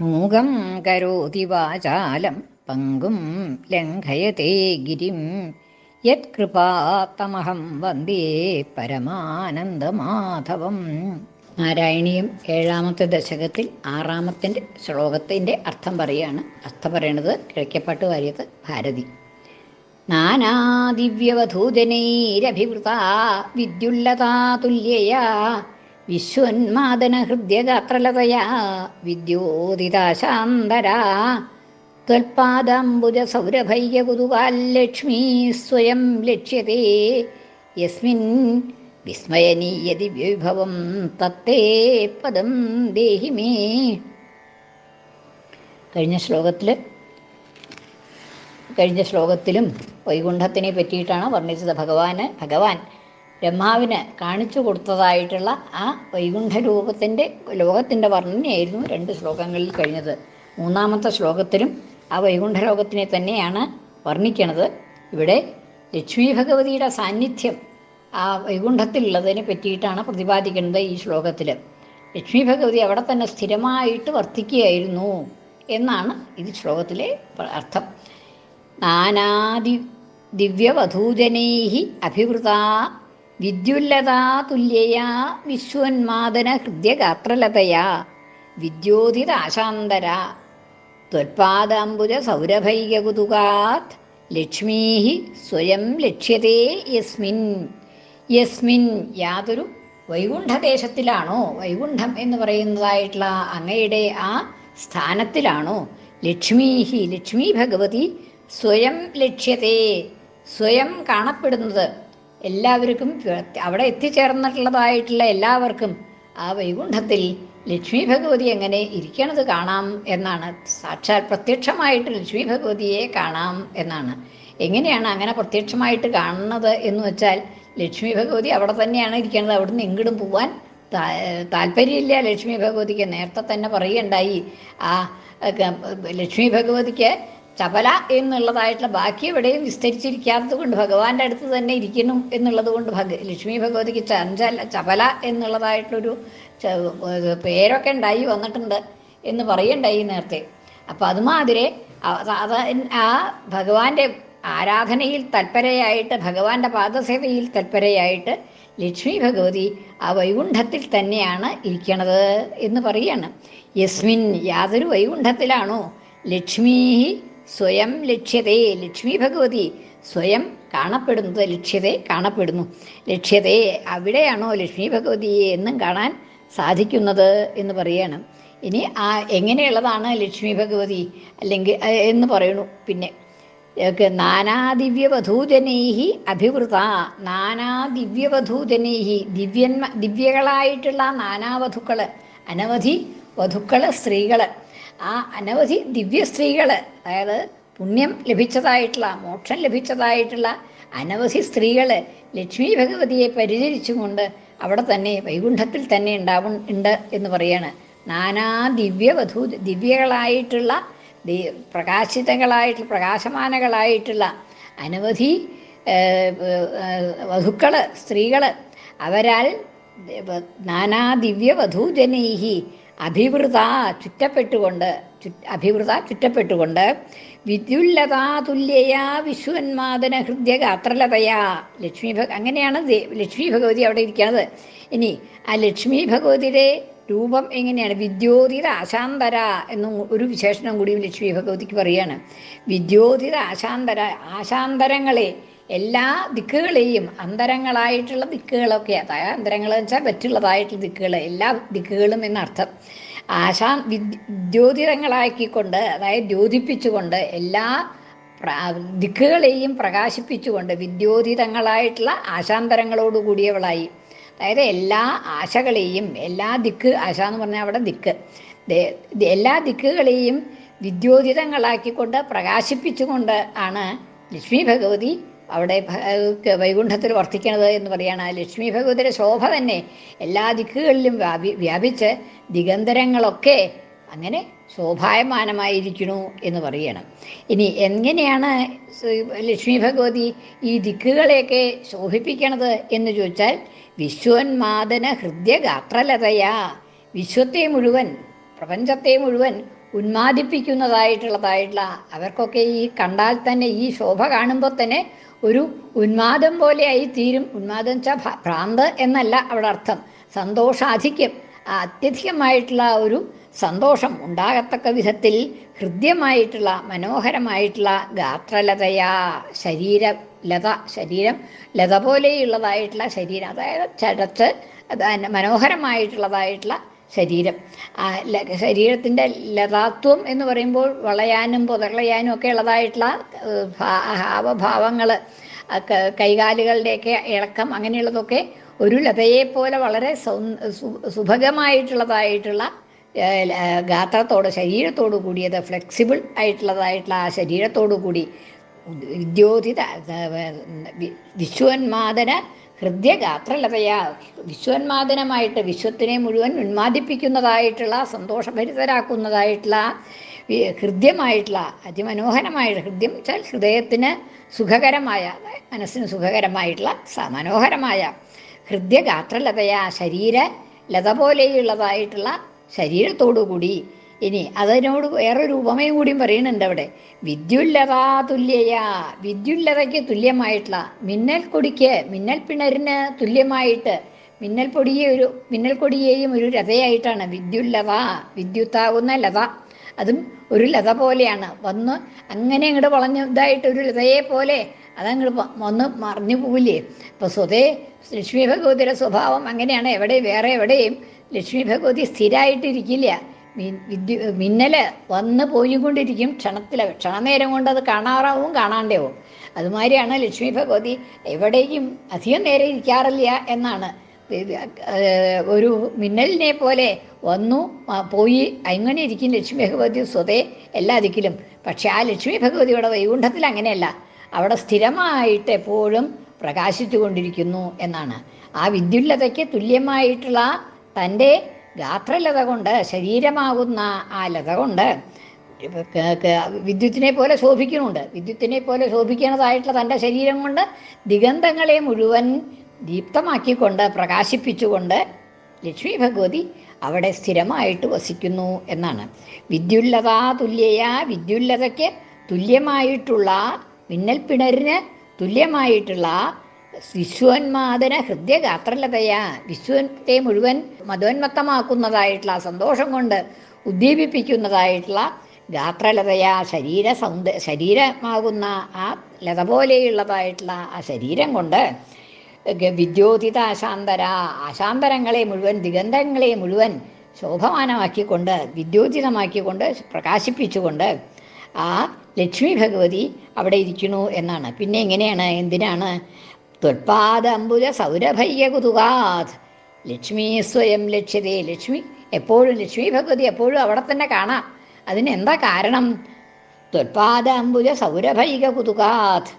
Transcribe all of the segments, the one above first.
മൂകം കരോതി വാചാലം പങ്കും ലംഘയത്തെ ഗിരിം. യത്കൃപാത്തമഹം വന്ദേ പരമാനന്ദമാധവം. നാരായണീയം ഏഴാമത്തെ ദശകത്തിൽ ആറാമത്തിന്റെ ശ്ലോകത്തിന്റെ അർത്ഥം പറയുകയാണ് അർത്ഥം പറയണത് കിഴക്കപ്പാട്ട് വാര്യത്ത് ഭാരതി. നാനാദിവ്യവധൂജനൈരഭിവൃതാ വിദ്യുല്ലതാ വിശ്വന്മാദനഹൃദ്യഗാത്രലതയാ വിദ്യോദിതാശാന്തരാ. ത്വൽപാദാംബുജസൗരഭൈര്യകുതുകാല്ലക്ഷ്മീ സ്വയം ലക്ഷ്യത്തെ യസ്മിൻ വിസ്മയനീയദിവ്യവിഭവം തത്തേ പദം ദേഹി മേ. കഴിഞ്ഞ ശ്ലോകത്തിൽ കഴിഞ്ഞ ശ്ലോകത്തിലും വൈകുണ്ഠത്തിനെ പറ്റിയിട്ടാണ് വർണിച്ചത് ഭഗവാന് ഭഗവാൻ ബ്രഹ്മാവിന് കാണിച്ചു കൊടുത്തതായിട്ടുള്ള ആ വൈകുണ്ഠ രൂപത്തിന്റെ ലോകത്തിന്റെ വർണനയായിരുന്നു രണ്ട് ശ്ലോകങ്ങളിൽ കഴിഞ്ഞത്. മൂന്നാമത്തെ ശ്ലോകത്തിലും ആ വൈകുണ്ഠ ലോകത്തിനെ തന്നെയാണ് വർണിക്കണത്. ഇവിടെ ലക്ഷ്മി ഭഗവതിയുടെ സാന്നിധ്യം ആ വൈകുണ്ഠത്തിലുള്ളതിനെ പറ്റിയിട്ടാണ് പ്രതിപാദിക്കുന്നത് ഈ ശ്ലോകത്തിൽ ലക്ഷ്മി ഭഗവതി അവിടെ തന്നെ സ്ഥിരമായിട്ട് വർത്തിക്കുകയായിരുന്നു എന്നാണ് ഇത് ശ്ലോകത്തിലെ അർത്ഥം. നാനാദി ദിവ്യവധൂജനൈ അഭിവൃത വിദ്യുല്ലതാ വിശ്വന്മാതന ഹൃദ്യഗാത്രലതയാ വിദ്യോതിരാശാന്തര. ത്വൽപാദാംബുജ സൗരഭൈകകുതുകാത് ലക്ഷ്മീ സ്വയം ലക്ഷ്യത്തെ യസ്മിൻ. യസ്മിൻ യാതൊരു വൈകുണ്ഠദേശത്തിലാണോ? വൈകുണ്ഠം എന്ന് പറയുന്നതായിട്ടുള്ള അങ്ങയുടെ ആ സ്ഥാനത്തിലാണോ? ലക്ഷ്മീഹി ലക്ഷ്മി ഭഗവതി സ്വയം ലക്ഷ്യത്തെ സ്വയം കാണപ്പെടുന്നത്. എല്ലാവർക്കും അവിടെ എത്തിച്ചേർന്നിട്ടുള്ളതായിട്ടുള്ള എല്ലാവർക്കും ആ വൈകുണ്ഠത്തിൽ ലക്ഷ്മി ഭഗവതി എങ്ങനെ ഇരിക്കണത് കാണാം എന്നാണ്. സാക്ഷാൽ പ്രത്യക്ഷമായിട്ട് ലക്ഷ്മി ഭഗവതിയെ കാണാം എന്നാണ്. എങ്ങനെയാണ് അങ്ങനെ പ്രത്യക്ഷമായിട്ട് കാണുന്നത് എന്ന് വെച്ചാൽ ലക്ഷ്മി ഭഗവതി അവിടെ തന്നെയാണ് ഇരിക്കുന്നത് അവിടുന്ന് എങ്കിലും പോവാൻ താല്പര്യമില്ല. ലക്ഷ്മി ഭഗവതിക്ക് നേരത്തെ തന്നെ പറയുകയുണ്ടായി. ആ ലക്ഷ്മി ഭഗവതിക്ക് ചപല എന്നുള്ളതായിട്ടുള്ള ബാക്കി എവിടെയും വിസ്തരിച്ചിരിക്കാത്തത് കൊണ്ട് ഭഗവാന്റെ അടുത്ത് തന്നെ ഇരിക്കണം എന്നുള്ളത് കൊണ്ട് ഭഗ ലക്ഷ്മി ഭഗവതിക്ക് ചഞ്ചല ചപല എന്നുള്ളതായിട്ടൊരു പേരൊക്കെ ഉണ്ടായി വന്നിട്ടുണ്ട് എന്ന് പറയണ്ടായി നേരത്തെ. അപ്പം അതുമാതിരെ അത് ആ ഭഗവാന്റെ ആരാധനയിൽ തൽപരയായിട്ട് ഭഗവാന്റെ പാദസേവയിൽ തൽപരയായിട്ട് ലക്ഷ്മി ഭഗവതി ആ വൈകുണ്ഠത്തിൽ തന്നെയാണ് ഇരിക്കണത് എന്ന് പറയാണ്. യസ്മിൻ യാതൊരു വൈകുണ്ഠത്തിലാണോ? ലക്ഷ്മീ സ്വയം ലക്ഷ്യതേ ലക്ഷ്മി ഭഗവതി സ്വയം കാണപ്പെടുന്നത് ലക്ഷ്യതേ കാണപ്പെടുന്നു. ലക്ഷ്യതേ അവിടെയാണോ ലക്ഷ്മി ഭഗവതിയെ എന്നും കാണാൻ സാധിക്കുന്നത് എന്ന് പറയാണ്. ഇനി ആ എങ്ങനെയുള്ളതാണ് ലക്ഷ്മി ഭഗവതി അല്ലെങ്കിൽ എന്ന് പറയണു പിന്നെ നാനാദിവ്യവധൂജനൈഹി അഭിവൃത നാനാദിവ്യവധൂജനൈഹി ദിവ്യന്മ ദിവ്യകളായിട്ടുള്ള നാനാവധുക്കൾ അനവധി വധുക്കൾ സ്ത്രീകൾ ആ അനവധി ദിവ്യ സ്ത്രീകൾ അതായത് പുണ്യം ലഭിച്ചതായിട്ടുള്ള മോക്ഷം ലഭിച്ചതായിട്ടുള്ള അനവധി സ്ത്രീകൾ ലക്ഷ്മി ഭഗവതിയെ പരിചരിച്ചുകൊണ്ട് അവിടെ തന്നെ വൈകുണ്ഠത്തിൽ തന്നെ ഉണ്ടാവും ഉണ്ട് എന്ന് പറയാണ്. നാനാ ദിവ്യവധൂ ദിവ്യകളായിട്ടുള്ള പ്രകാശിതങ്ങളായിട്ടുള്ള പ്രകാശമാനകളായിട്ടുള്ള അനവധി വധുക്കൾ സ്ത്രീകൾ അവരാൽ നാനാ ദിവ്യവധൂജനൈഹി അഭിവൃത ചുറ്റപ്പെട്ടുകൊണ്ട് അഭിവൃത ചുറ്റപ്പെട്ടുകൊണ്ട് വിദ്യുല്ലതാ തുല്യയാ വിശ്വന്മാദന ഹൃദയ ഗാത്രലതയാ ലക്ഷ്മി ഭഗ അങ്ങനെയാണ് ലക്ഷ്മി ഭഗവതി അവിടെ ഇരിക്കുന്നത്. ഇനി ആ ലക്ഷ്മി ഭഗവതിയുടെ രൂപം എങ്ങനെയാണ്? വിദ്യോതിത ആശാന്തര എന്നും ഒരു വിശേഷണം കൂടിയും ലക്ഷ്മി ഭഗവതിക്ക് പറയാണ്. വിദ്യോതിത ആശാന്തര ആശാന്തരങ്ങളെ എല്ലാ ദിക്കുകളെയും അന്തരങ്ങളായിട്ടുള്ള ദിക്കുകളൊക്കെ അതായത് അന്തരങ്ങൾ വെച്ചാൽ പറ്റുള്ളതായിട്ടുള്ള ദിക്കുകൾ എല്ലാ ദിക്കുകളും എന്നർത്ഥം. ആശാ വിദ്യോതിരങ്ങളാക്കിക്കൊണ്ട് അതായത് ദ്യോതിപ്പിച്ചുകൊണ്ട് എല്ലാ ദിക്കുകളെയും പ്രകാശിപ്പിച്ചുകൊണ്ട് വിദ്യോതിതങ്ങളായിട്ടുള്ള ആശാന്തരങ്ങളോട് കൂടിയവളായി. അതായത് എല്ലാ ആശകളെയും എല്ലാ ദിക്ക് ആശ എന്ന് പറഞ്ഞാൽ അവിടെ ദിക്ക്. എല്ലാ ദിക്കുകളെയും വിദ്യോതിതങ്ങളാക്കിക്കൊണ്ട് പ്രകാശിപ്പിച്ചുകൊണ്ട് ആണ് ലക്ഷ്മി ഭഗവതി അവിടെ വൈകുണ്ഠത്തിൽ വർത്തിക്കണത് എന്ന് പറയുകയാണ് ലക്ഷ്മി ഭഗവതിയുടെ ശോഭ തന്നെ എല്ലാ ദിക്കുകളിലും വ്യാപി വ്യാപിച്ച് ദിഗന്തരങ്ങളൊക്കെ അങ്ങനെ ശോഭായമാനമായിരിക്കണു എന്ന് പറയണം. ഇനി എങ്ങനെയാണ് ലക്ഷ്മി ഭഗവതി ഈ ദിക്കുകളെയൊക്കെ ശോഭിപ്പിക്കണത് എന്ന് ചോദിച്ചാൽ വിശ്വന്മാദന ഹൃദയ ഗാത്രലതയാ വിശ്വത്തെ മുഴുവൻ പ്രപഞ്ചത്തെ മുഴുവൻ ഉന്മാദിപ്പിക്കുന്നതായിട്ടുള്ളതായിട്ടുള്ള അവർക്കൊക്കെ ഈ കണ്ടാൽ തന്നെ ഈ ശോഭ കാണുമ്പോൾ തന്നെ ഒരു ഉന്മാദം പോലെയായി തീരും. ഉന്മാദം വെച്ചാൽ ഭ്രാന്ത് എന്നല്ല അവിടെ അർത്ഥം. സന്തോഷാധിക്യം. അത്യധികമായിട്ടുള്ള ഒരു സന്തോഷം ഉണ്ടാകത്തക്ക വിധത്തിൽ ഹൃദ്യമായിട്ടുള്ള മനോഹരമായിട്ടുള്ള ഗാത്രലതയാ ശരീര ലത ശരീരം ലത പോലെയുള്ളതായിട്ടുള്ള ശരീരം. അതായത് ചടച്ച് മനോഹരമായിട്ടുള്ളതായിട്ടുള്ള ശരീരം. ശരീരത്തിന്റെ ലതാത്വം എന്ന് പറയുമ്പോൾ വളയാനും പുതളയാനും ഒക്കെ ഉള്ളതായിട്ടുള്ള ഹാവഭാവങ്ങൾ കൈകാലുകളുടെയൊക്കെ ഇളക്കം അങ്ങനെയുള്ളതൊക്കെ ഒരു ലതയെപ്പോലെ പോലെ വളരെ സുഭഗമായിട്ടുള്ളതായിട്ടുള്ള ഗാത്രത്തോട് ശരീരത്തോടു കൂടിയത് ഫ്ലെക്സിബിൾ ആയിട്ടുള്ളതായിട്ടുള്ള ആ ശരീരത്തോടു കൂടി വിദ്യോതിത വിശ്വന്മാതന ഹൃദയഗാത്രലതയാ വിശ്വോന്മാദനമായിട്ട് വിശ്വത്തിനെ മുഴുവൻ ഉന്മാദിപ്പിക്കുന്നതായിട്ടുള്ള സന്തോഷഭരിതരാക്കുന്നതായിട്ടുള്ള ഹൃദ്യമായിട്ടുള്ള അതിമനോഹരമായ ഹൃദ്യം വെച്ചാൽ ഹൃദയത്തിന് സുഖകരമായ മനസ്സിന് സുഖകരമായിട്ടുള്ള സമനോഹരമായ മനോഹരമായ ഹൃദയഗാത്രലതയാ ശരീര ലത പോലെയുള്ളതായിട്ടുള്ള ശരീരത്തോടു കൂടി ഇനി അതിനോട് വേറൊരു ഉപമയും കൂടിയും പറയുന്നുണ്ട് അവിടെ. വിദ്യുല്ലതാ തുല്യയാ വിദ്യുല്ലതയ്ക്ക് തുല്യമായിട്ടുള്ള മിന്നൽ കൊടിക്ക് മിന്നൽ പിണരിന് തുല്യമായിട്ട് മിന്നൽ പൊടിയെ ഒരു മിന്നൽ കൊടിയെയും ഒരു ലതയായിട്ടാണ് വിദ്യുല്ലത വിദ്യുത്താകുന്ന ലത. അതും ഒരു ലത പോലെയാണ്. വന്ന് അങ്ങനെ അങ്ങോട്ട് വളഞ്ഞ ഇതായിട്ട് ഒരു ലതയെ പോലെ അതങ്ങോട്ട് വന്ന് മറിഞ്ഞു പോവില്ലേ? അപ്പോൾ സ്വതേ ലക്ഷ്മി ഭഗവതിയുടെ സ്വഭാവം അങ്ങനെയാണ്. എവിടെ വേറെ എവിടെയും ലക്ഷ്മി ഭഗവതി സ്ഥിരമായിട്ടിരിക്കില്ല വിദ്യു മിന്നൽ വന്ന് പോയിക്കൊണ്ടിരിക്കും ക്ഷണത്തിൽ ക്ഷണനേരം കൊണ്ട് അത് കാണാറാവും കാണാണ്ടാവും അതുമാതിരിയാണ് ലക്ഷ്മി ഭഗവതി എവിടെയും അധികം നേരം ഇരിക്കാറില്ല എന്നാണ്. ഒരു മിന്നലിനെ പോലെ വന്നു പോയി അങ്ങനെ ഇരിക്കും ലക്ഷ്മി ഭഗവതി സ്വതേ എല്ലാ ദിക്കിലും. പക്ഷെ ആ ലക്ഷ്മി ഭഗവതിയുടെ വൈകുണ്ഠത്തിൽ അങ്ങനെയല്ല. അവിടെ സ്ഥിരമായിട്ട് എപ്പോഴും പ്രകാശിച്ചു കൊണ്ടിരിക്കുന്നു എന്നാണ്. ആ വിദ്യുല്ലതയ്ക്ക് തുല്യമായിട്ടുള്ള തന്റെ ഗാത്രലത കൊണ്ട് ശരീരമാകുന്ന ആ ലത കൊണ്ട് വിദ്യുത്തിനെ പോലെ ശോഭിക്കുന്നുണ്ട്. വിദ്യുത്തിനെ പോലെ ശോഭിക്കുന്നതായിട്ടുള്ള തന്റെ ശരീരം കൊണ്ട് ദിഗന്ധങ്ങളെ മുഴുവൻ ദീപ്തമാക്കിക്കൊണ്ട് പ്രകാശിപ്പിച്ചുകൊണ്ട് ലക്ഷ്മി ഭഗവതി അവിടെ സ്ഥിരമായിട്ട് വസിക്കുന്നു എന്നാണ്. വിദ്യുല്ലതാ തുല്യയ വിദ്യുല്ലതയ്ക്ക് തുല്യമായിട്ടുള്ള മിന്നൽ പിണരിന് തുല്യമായിട്ടുള്ള വിശ്വോന്മാദന ഹൃദയഗാത്രലതയാ വിശ്വത്തെ മുഴുവൻ മതോന്മത്തമാക്കുന്നതായിട്ടുള്ള സന്തോഷം കൊണ്ട് ഉദ്ദീപിപ്പിക്കുന്നതായിട്ടുള്ള ഗാത്രലതയാ ശരീര സൗന്ദ ശരീരമാകുന്ന ആ ലത പോലെയുള്ളതായിട്ടുള്ള ആ ശരീരം കൊണ്ട് വിദ്യോതിത അശാന്തര ആശാന്തരങ്ങളെ മുഴുവൻ ദിഗന്ധങ്ങളെ മുഴുവൻ ശോഭമാനമാക്കിക്കൊണ്ട് വിദ്യോതിതമാക്കിക്കൊണ്ട് പ്രകാശിപ്പിച്ചുകൊണ്ട് ആ ലക്ഷ്മി ഭഗവതി അവിടെ ഇരിക്കുന്നു എന്നാണ്. പിന്നെ എങ്ങനെയാണ്? എന്തിനാണ്? ത്വൽപാദംബുജ സൗരഭയ്യ കുതുകാത്. ലക്ഷ്മി സ്വയം ലക്ഷ്യതേ. ലക്ഷ്മി എപ്പോഴും ലക്ഷ്മി ഭഗവതി എപ്പോഴും അവിടെ തന്നെ കാണാം. അതിനെന്താ കാരണം? ത്വൽപാദംബുജ സൗരഭൈക കുതുകാത്.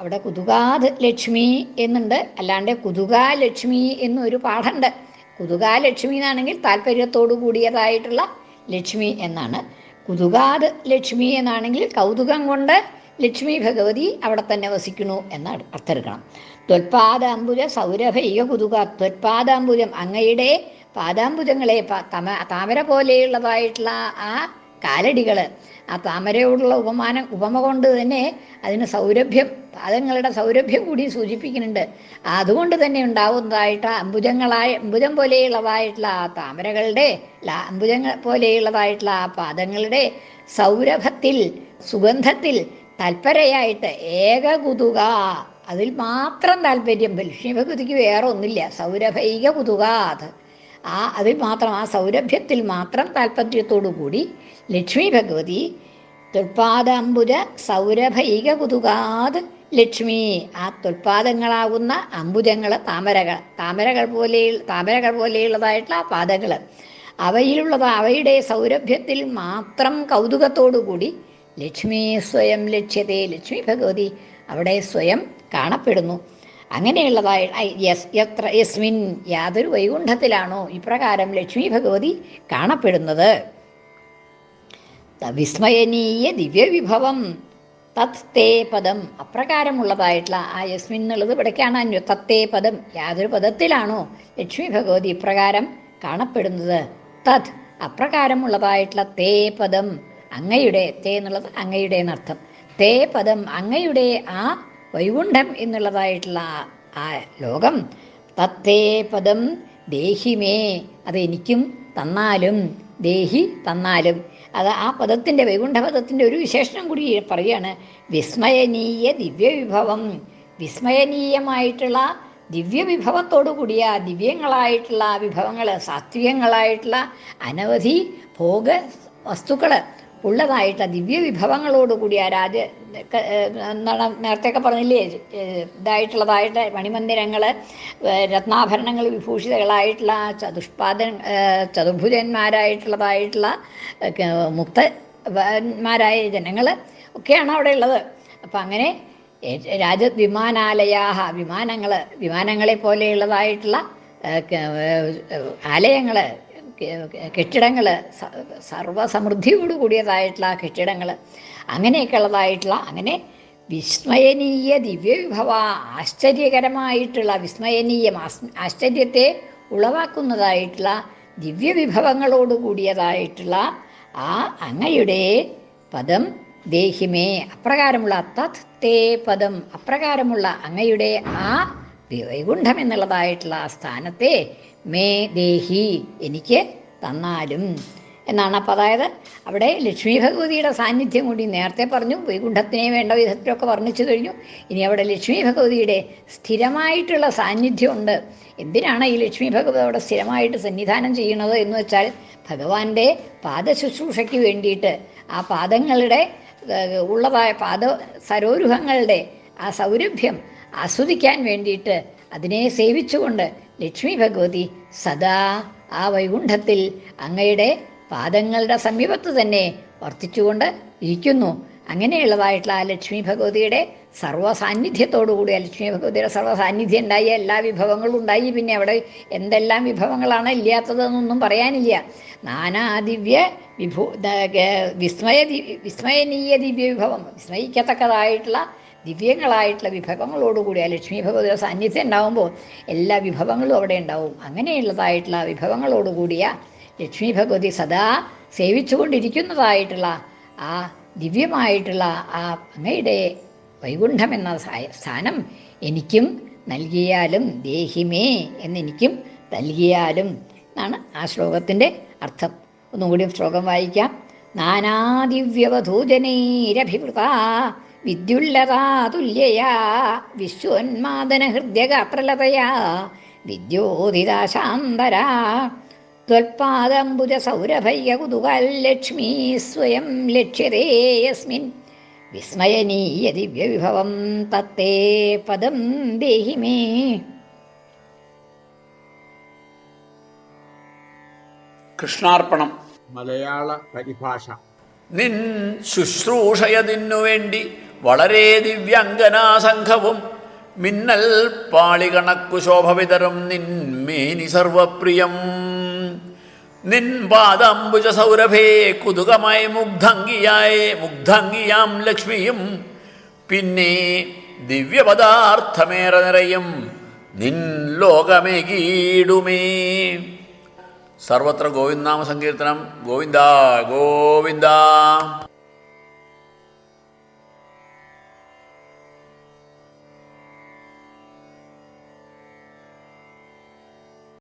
അവിടെ കുതുകാത് ലക്ഷ്മി എന്നുണ്ട്. അല്ലാണ്ട് കുതുകാ ലക്ഷ്മി എന്നൊരു പാഠമുണ്ട്. കുതുകാ ലക്ഷ്മി എന്നാണെങ്കിൽ താല്പര്യത്തോടു കൂടിയതായിട്ടുള്ള ലക്ഷ്മി എന്നാണ്. കുതുകാത് ലക്ഷ്മി എന്നാണെങ്കിൽ കൗതുകം കൊണ്ട് ലക്ഷ്മി ഭഗവതി അവിടെ തന്നെ വസിക്കുന്നു എന്ന് അർത്ഥം എടുക്കണം. ത്വൽപാദാംബുജ സൗരഭൈക കുതുക. ത്വൽപാദാംബുജം അങ്ങയുടെ പാദാംബുജങ്ങളെ തമ താമര പോലെയുള്ളതായിട്ടുള്ള ആ കാലടികൾ ആ താമരയോടുള്ള ഉപമാനം ഉപമ കൊണ്ട് തന്നെ അതിന് സൗരഭ്യം പാദങ്ങളുടെ സൗരഭ്യം കൂടി സൂചിപ്പിക്കുന്നുണ്ട്. അതുകൊണ്ട് തന്നെ ഉണ്ടാവുന്നതായിട്ട് അംബുജങ്ങളായ അംബുജം പോലെയുള്ളതായിട്ടുള്ള ആ താമരകളുടെ അംബുജങ്ങൾ പോലെയുള്ളതായിട്ടുള്ള ആ പാദങ്ങളുടെ സൗരഭത്തിൽ സുഗന്ധത്തിൽ തൽപരയായിട്ട് ഏകകുതുക. അതിൽ മാത്രം താല്പര്യം. ലക്ഷ്മി ഭഗവതിക്ക് വേറെ ഒന്നുമില്ല സൗരഭൈക കുതുകാത് ആ അതിൽ മാത്രം ആ സൗരഭ്യത്തിൽ മാത്രം താല്പര്യത്തോടു കൂടി ലക്ഷ്മി ഭഗവതി തൊൽപാദംബുജ സൗരഭൈക കുതുകാത് ലക്ഷ്മി. ആ തൊൽപാദങ്ങളാകുന്ന അംബുജങ്ങൾ താമരകൾ താമരകൾ പോലെ താമരകൾ പോലെയുള്ളതായിട്ടുള്ള ആ പാദങ്ങൾ അവയിലുള്ളത് അവയുടെ സൗരഭ്യത്തിൽ മാത്രം കൗതുകത്തോടു കൂടി ലക്ഷ്മി സ്വയം ലക്ഷ്യത്തെ ലക്ഷ്മി ഭഗവതി അവിടെ സ്വയം കാണപ്പെടുന്നു. അങ്ങനെയുള്ളതായി യസ് എത്ര യസ്മിൻ യാതൊരു വൈകുണ്ഠത്തിലാണോ ഇപ്രകാരം ലക്ഷ്മി ഭഗവതി കാണപ്പെടുന്നത്? വിസ്മയനീയ ദിവ്യവിഭവം തത് തേ പദം. അപ്രകാരമുള്ളതായിട്ടുള്ള ആ യസ്മിൻ എന്നുള്ളത് ഇവിടേക്കാണ് അന്യ തത്തേ പദം യാതൊരു പദത്തിലാണോ ലക്ഷ്മി ഭഗവതി ഇപ്രകാരം കാണപ്പെടുന്നത്? തത്. അപ്രകാരമുള്ളതായിട്ടുള്ള തേ പദം. അങ്ങയുടെ തേ എന്നുള്ളത് അങ്ങയുടെ എന്നർത്ഥം. തേ പദം അങ്ങയുടെ ആ വൈകുണ്ഠം എന്നുള്ളതായിട്ടുള്ള ആ- ലോകം. തത്തേ പദം ദേഹിമേ അതെനിക്കും തന്നാലും ദേഹി തന്നാലും. അത് ആ പദത്തിന്റെ വൈകുണ്ഠപദത്തിന്റെ ഒരു വിശേഷണം കൂടി പറയുകയാണ്. വിസ്മയനീയ ദിവ്യവിഭവം. വിസ്മയനീയമായിട്ടുള്ള ദിവ്യവിഭവത്തോടു കൂടിയ ദിവ്യങ്ങളായിട്ടുള്ള വിഭവങ്ങൾ സാത്വികങ്ങളായിട്ടുള്ള അനവധി ഭോഗ വസ്തുക്കൾ ഉള്ളതായിട്ട് ദിവ്യ വിഭവങ്ങളോടുകൂടി ആ രാജ എന്താണ് നേരത്തെയൊക്കെ പറഞ്ഞില്ലേ ഇതായിട്ടുള്ളതായിട്ട് മണിമന്ദിരങ്ങൾ രത്നാഭരണങ്ങൾ വിഭൂഷിതകളായിട്ടുള്ള ചതുഷ്പാദൻ ചതുർഭുജന്മാരായിട്ടുള്ളതായിട്ടുള്ള മുക്തന്മാരായ ജനങ്ങൾ ഒക്കെയാണ് അവിടെ ഉള്ളത് അപ്പം അങ്ങനെ രാജ വിമാനാലയാഹ വിമാനങ്ങൾ വിമാനങ്ങളെ പോലെയുള്ളതായിട്ടുള്ള ആലയങ്ങൾ കെട്ടിടങ്ങൾ സർവസമൃദ്ധിയോട് കൂടിയതായിട്ടുള്ള കെട്ടിടങ്ങൾ അങ്ങനെയൊക്കെ ഉള്ളതായിട്ടുള്ള അങ്ങനെ വിസ്മയനീയ ദിവ്യവിഭവ ആശ്ചര്യകരമായിട്ടുള്ള വിസ്മയനീയം ആശ്ചര്യത്തെ ഉളവാക്കുന്നതായിട്ടുള്ള ദിവ്യവിഭവങ്ങളോട് കൂടിയതായിട്ടുള്ള ആ അങ്ങയുടെ പദം ദേഹിമേ അപ്രകാരമുള്ള തത് തേ പദം അപ്രകാരമുള്ള അങ്ങയുടെ ആ വൈകുണ്ഠം എന്നുള്ളതായിട്ടുള്ള ആ സ്ഥാനത്തെ മേ ദേഹി എനിക്ക് തന്നാലും എന്നാണ്. അപ്പോൾ അതായത് അവിടെ ലക്ഷ്മി ഭഗവതിയുടെ സാന്നിധ്യം കൂടി നേരത്തെ പറഞ്ഞു വൈകുണ്ഠത്തിനെ വേണ്ട വിധത്തിലൊക്കെ വർണിച്ചു കഴിഞ്ഞു. ഇനി അവിടെ ലക്ഷ്മി ഭഗവതിയുടെ സ്ഥിരമായിട്ടുള്ള സാന്നിധ്യമുണ്ട്. എന്തിനാണ് ഈ ലക്ഷ്മി ഭഗവതി അവിടെ സ്ഥിരമായിട്ട് സന്നിധാനം ചെയ്യുന്നത് എന്ന് വെച്ചാൽ ഭഗവാന്റെ പാദശുശ്രൂഷയ്ക്ക് വേണ്ടിയിട്ട് ആ പാദങ്ങളുടെ ഉള്ളതായ പാദ സരോരുഹങ്ങളുടെ ആ സൗരഭ്യം ആസ്വദിക്കാൻ വേണ്ടിയിട്ട് അതിനെ സേവിച്ചുകൊണ്ട് ലക്ഷ്മി ഭഗവതി സദാ ആ വൈകുണ്ഠത്തിൽ അങ്ങയുടെ പാദങ്ങളുടെ സമീപത്ത് തന്നെ വർത്തിച്ചുകൊണ്ട് ഇരിക്കുന്നു. അങ്ങനെയുള്ളതായിട്ടുള്ള ആ ലക്ഷ്മി ഭഗവതിയുടെ സർവസാന്നിധ്യത്തോടുകൂടി ലക്ഷ്മി ഭഗവതിയുടെ സർവസാന്നിധ്യം ഉണ്ടായി എല്ലാ വിഭവങ്ങളും ഉണ്ടായി. പിന്നെ അവിടെ എന്തെല്ലാം വിഭവങ്ങളാണ് ഇല്ലാത്തതെന്നൊന്നും പറയാനില്ല. നാനാദിവ്യ വിഭൂ വിസ്മയ വിസ്മയനീയ ദിവ്യ വിഭവം വിസ്മയിക്കത്തക്കതായിട്ടുള്ള ദിവ്യങ്ങളായിട്ടുള്ള വിഭവങ്ങളോടുകൂടി ആ ലക്ഷ്മി ഭഗവതിയുടെ സാന്നിധ്യം ഉണ്ടാകുമ്പോൾ എല്ലാ വിഭവങ്ങളും അവിടെ ഉണ്ടാവും. അങ്ങനെയുള്ളതായിട്ടുള്ള വിഭവങ്ങളോടുകൂടിയ ലക്ഷ്മി ഭഗവതി സദാ സേവിച്ചുകൊണ്ടിരിക്കുന്നതായിട്ടുള്ള ആ ദിവ്യമായിട്ടുള്ള ആ അങ്ങയുടെ വൈകുണ്ഠം എന്ന സ്ഥാനം എനിക്കും നൽകിയാലും ദേഹിമേ എന്നെനിക്കും നൽകിയാലും എന്നാണ് ആ ശ്ലോകത്തിന്റെ അർത്ഥം. ഒന്നുകൂടി ശ്ലോകം വായിക്കാം. നാനാദിവ്യവധൂജനൈരഭിവൃത വിദ്യുല്ലതാ തുല്യയാ വിശ്വോന്മാദന ഹൃദ്യഗാത്രലതയാ വിദ്യോദിതാ ശാന്തരാ ത്വൽപാദംബുജ സൗരഭയ്യ കുതുകല്ലക്ഷ്മീ സ്വയം ലക്ഷ്യതേയസ്മിൻ വിസ്മയനീയ ദിവ്യവിഭവം തത്തേ പദം ദേഹി മേ. കൃഷ്ണാർപ്പണം. മലയാള പരിഭാഷ. നിൻ ശുശ്രൂഷയതിനു വേണ്ടി വളരെ ദിവ്യാംഗനാ സംഘവും മിന്നൽ പാളികണക്കു ശോഭവിതരും നിന്മേനി സർവപ്രിയം. നിൻ പാദാംബുജ സൗരഭേ കുതുകമായി മുഗ്ധങ്കിയായ മുഗ്ധങ്കിയാം ലക്ഷ്മിയും. പിന്നെ ദിവ്യപദാർത്ഥമേറെ നിറയും നിൻ ലോകമേകീടുമേ. സർവത്ര ഗോവിന്ദനാമ സങ്കീർത്തനം. ഗോവിന്ദ ഗോവിന്ദ.